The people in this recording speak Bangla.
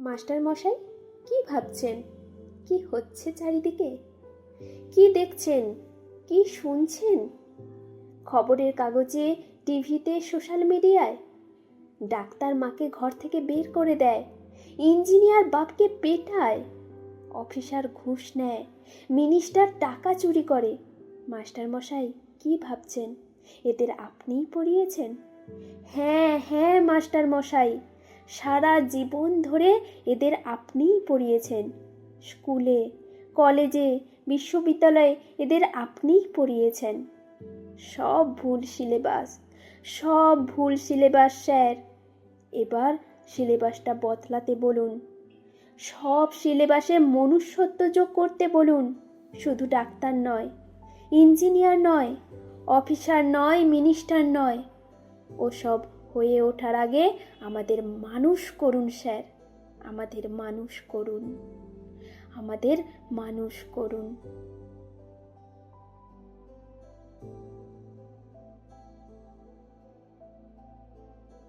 মাস্টার মশাই কি ভাবছেন? কি হচ্ছে চারিদিকে? কি দেখছেন? কি শুনছেন? খবরের কাগজে, টিভিতে, সোশ্যাল মিডিয়ায়? ডাক্তার মাকে ঘর থেকে বের করে দেয়, ইঞ্জিনিয়ার বাপকে পেটায়, অফিসার ঘুষ নেয়, মিনিস্টার টাকা চুরি করে। মাস্টার মশাই কি ভাবছেন? এদের আপনিই পড়িয়েছেন? হ্যাঁ হ্যাঁ মাস্টার মশাই সারা জীবন ধরে এদের আপনিই পড়িয়েছেন। স্কুলে, কলেজে, বিশ্ববিদ্যালয়ে এদের আপনিই পড়িয়েছেন। সব ভুল সিলেবাস, সব ভুল সিলেবাস স্যার। এবার সিলেবাসটা বদলাতে বলুন। সব সিলেবাসে মনুষ্যত্ব যোগ করতে বলুন। শুধু ডাক্তার নয়, ইঞ্জিনিয়ার নয়, অফিসার নয়, মিনিস্টার নয়। ওসব হয়ে ওঠার আগে আমাদের মানুষ করুন স্যার আমাদের মানুষ করুন। আমাদের মানুষ করুন।